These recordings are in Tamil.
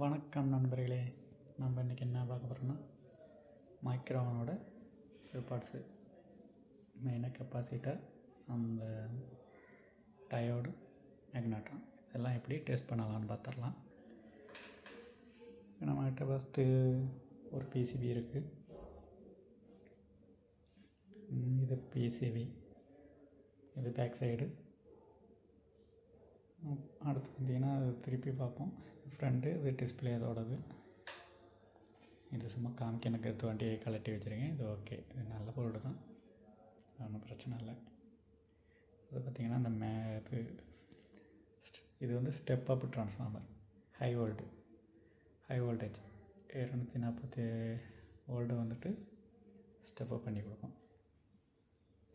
வணக்கம் நண்பர்களே. நம்ம இன்றைக்கி என்ன பார்க்க போகிறோம்னா மைக்ரோவனோட பார்ட்ஸு மெயினாக கெப்பாசிட்டர் அந்த டயோடு மேக்னாட்டம் இதெல்லாம் எப்படி டெஸ்ட் பண்ணலாம்னு பார்த்துடலாம். நம்மகிட்ட ஃபஸ்ட்டு ஒரு பிசிபி இருக்குது இது பிசிபி இது பேக் சைடு அடுத்து பார்த்தீங்கன்னா திருப்பி பார்ப்போம். ஃப்ரண்ட்டு இது டிஸ்பிளே அதோடது. இது சும்மா காமிக்க எனக்கு எடுத்து வண்டியை கலட்டி வச்சுருக்கேன் இது ஓகே. இது நல்ல பொருள் தான். ஒன்றும் பிரச்சனை இல்லை. இது பார்த்திங்கன்னா இந்த மே இது இது வந்து step up transformer high volt high voltage இரநூத்தி நாற்பத்தி வோல்டு வந்துட்டு ஸ்டெப் அப் பண்ணி கொடுக்கும்.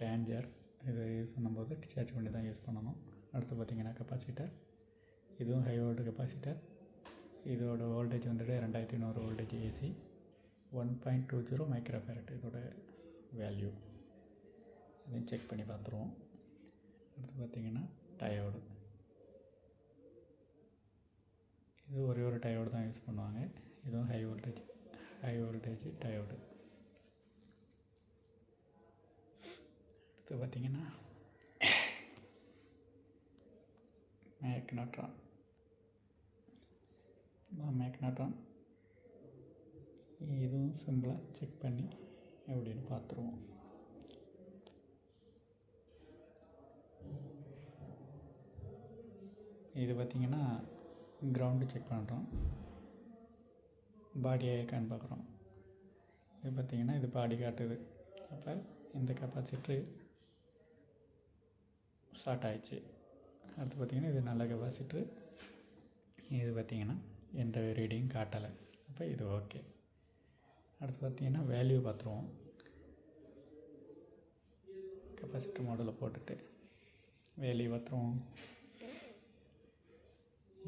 டேஞ்சர் இது யூஸ் பண்ணும்போது சார்ஜ் பண்ணி தான் யூஸ் பண்ணணும். அடுத்து பார்த்திங்கன்னா கெப்பாசிட்டர் இதுவும் ஹை வோல்டு கெப்பாசிட்டர் இதோட வோல்டேஜ் வந்துட்டு ரெண்டாயிரத்தி நூறு voltage AC one point two zero microfarad இதோட வேல்யூ இதையும் செக் பண்ணி பார்த்துருவோம். அடுத்து பார்த்திங்கன்னா டயோடு இது ஒரே ஒரு டயோடு தான் யூஸ் பண்ணுவாங்க. இதுவும் high voltage high voltage diode அடுத்து பார்த்திங்கன்னா மேக்னட்ரான் மேக்னட்ரான் இதுவும் சிம்பிளாக செக் பண்ணி எப்படின்னு பார்த்துருவோம். இது பார்த்திங்கன்னா கிரவுண்டு செக் பண்ணுறோம் பாடி இருக்கான்னு பார்க்குறோம். இது பார்த்திங்கன்னா இது பாடி காட்டுது. அப்போ இந்த கெப்பாசிட்ரு ஷார்ட் ஆயிடுச்சு. அடுத்து பார்த்திங்கன்னா இது நல்ல கெப்பாசிட்ரு இது பார்த்திங்கன்னா எந்த ரீடிங் காட்டலை. அப்போ இது ஓகே. அடுத்து பார்த்திங்கன்னா வேல்யூ பார்த்துருவோம். கெப்பாசிட்டர் மாடலில் போட்டுட்டு வேல்யூ பார்த்துருவோம்.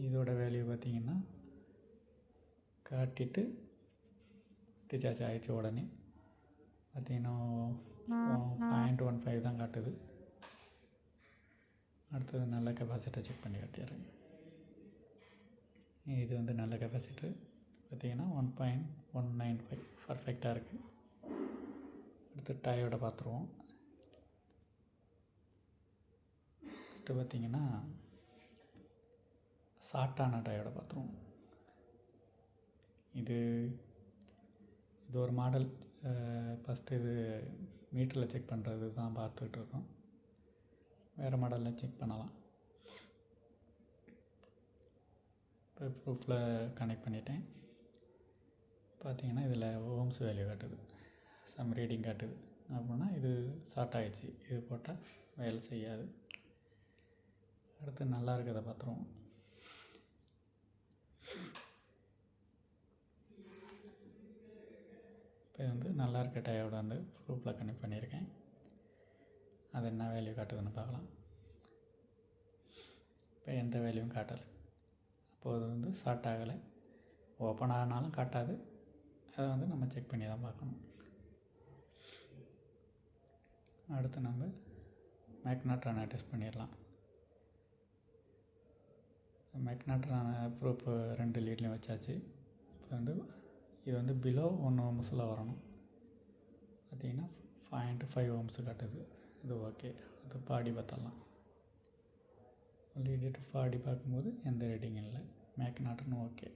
இதோட வேல்யூ பார்த்திங்கன்னா காட்டிட்டு ரீசார்ஜ் ஆகிடுச்சு உடனே. பார்த்திங்கன்னா பாயிண்ட் ஒன் ஃபைவ் தான் காட்டுது. அடுத்தது நல்ல கெப்பாசிட்டர் செக் பண்ணி காட்டிடுறேன். இது வந்து நல்ல கெப்பாசிட்டர் பார்த்திங்கன்னா one point one nine five பர்ஃபெக்டாக இருக்குது அடுத்து டயோட பார்த்துருவோம். ஃபஸ்ட்டு பார்த்திங்கன்னா ஷார்ட்டான டயோட பார்த்துருவோம். இது இது ஒரு மாடல் ஃபஸ்ட்டு இது மீட்டரில் செக் பண்ணுறது தான் பார்த்துக்கிட்டு இருக்கோம். வேறு மாடலில் செக் பண்ணலாம். இப்போ ப்ரூஃபில் கனெக்ட் பண்ணிட்டேன். பார்த்தீங்கன்னா இதில் ஓம்ஸ் வேல்யூ காட்டுது. சம் ரீடிங் காட்டுது. அப்படின்னா இது ஷார்ட் ஆகிடுச்சு இது போட்டால் வேலை செய்யாது. அடுத்து நல்லா இருக்கிறத பார்த்துருவோம் இப்போ வந்து நல்லா இருக்க டயோட வந்து ப்ரூஃபில் கனெக்ட் பண்ணியிருக்கேன். அது என்ன வேல்யூ காட்டுதுன்னு பார்க்கலாம். இப்போ எந்த வேல்யூவும் காட்டலை. அப்போது அது வந்து ஷார்ட் ஆகலை. ஓப்பன் ஆகினாலும் காட்டாது. அதை வந்து நம்ம செக் பண்ணி தான் பார்க்கணும். அடுத்து நம்ம மேக்னாட்ரானை டெஸ்ட் பண்ணிடலாம். மேக்னாட்ரான ப்ரூஃப் ரெண்டு லீட்லையும் வச்சாச்சு. இப்போ வந்து இது வந்து பிலோ ஒன் ஓம்ஸில் வரணும். பார்த்திங்கன்னா பாயிண்ட் ஃபைவ் ஓம்ஸ் காட்டுது. இது ஓகே அது பாடி பார்த்தலாம் லீடிட்டு பாடி பார்க்கும்போது எந்த ரேட்டிங்கும் இல்லை. மேக்னாட்டன் ஓகே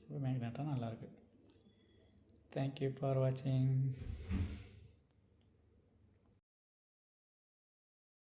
இப்போ மேக்னாட்டன் நல்லாயிருக்கு தேங்க்யூ ஃபார் வாட்சிங்